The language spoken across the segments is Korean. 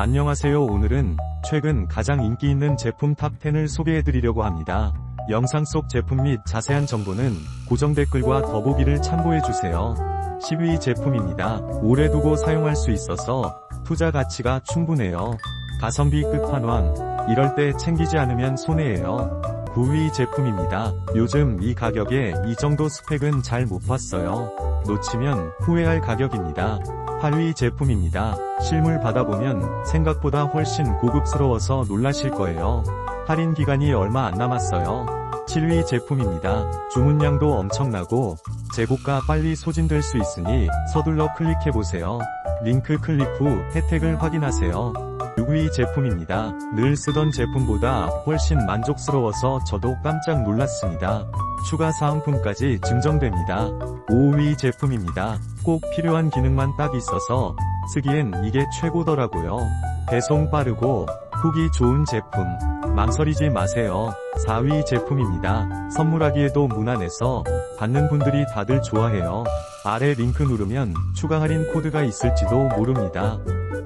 안녕하세요 오늘은 최근 가장 인기 있는 제품 탑10을 소개해드리려고 합니다. 영상 속 제품 및 자세한 정보는 고정 댓글과 더보기를 참고해주세요. 10위 제품입니다. 오래 두고 사용할 수 있어서 투자 가치가 충분해요. 가성비 끝판왕, 이럴 때 챙기지 않으면 손해예요. 9위 제품입니다. 요즘 이 가격에 이 정도 스펙은 잘 못 봤어요. 놓치면 후회할 가격입니다. 8위 제품입니다. 실물 받아보면 생각보다 훨씬 고급스러워서 놀라실 거예요. 할인 기간이 얼마 안 남았어요. 7위 제품입니다. 주문량도 엄청나고 재고가 빨리 소진될 수 있으니 서둘러 클릭해보세요. 링크 클릭 후 혜택을 확인하세요. 6위 제품입니다. 늘 쓰던 제품보다 훨씬 만족스러워서 저도 깜짝 놀랐습니다. 추가 사은품까지 증정됩니다. 5위 제품입니다. 꼭 필요한 기능만 딱 있어서 쓰기엔 이게 최고더라고요. 배송 빠르고 후기 좋은 제품. 망설이지 마세요. 4위 제품입니다. 선물하기에도 무난해서 받는 분들이 다들 좋아해요. 아래 링크 누르면 추가 할인 코드가 있을지도 모릅니다.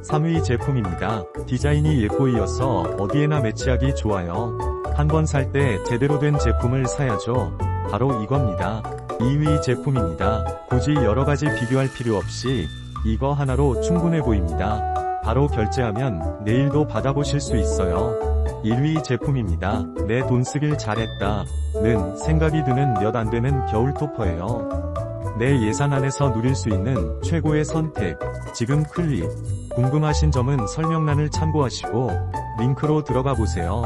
3위 제품입니다. 디자인이 예뻐이어서 어디에나 매치하기 좋아요. 한 번 살 때 제대로 된 제품을 사야죠. 바로 이겁니다. 2위 제품입니다. 굳이 여러가지 비교할 필요 없이 이거 하나로 충분해 보입니다. 바로 결제하면 내일도 받아보실 수 있어요. 1위 제품입니다. 내 돈 쓰길 잘했다. 는 생각이 드는 몇 안 되는 겨울 토퍼예요. 내 예산 안에서 누릴 수 있는 최고의 선택. 지금 클릭. 궁금하신 점은 설명란을 참고하시고 링크로 들어가 보세요.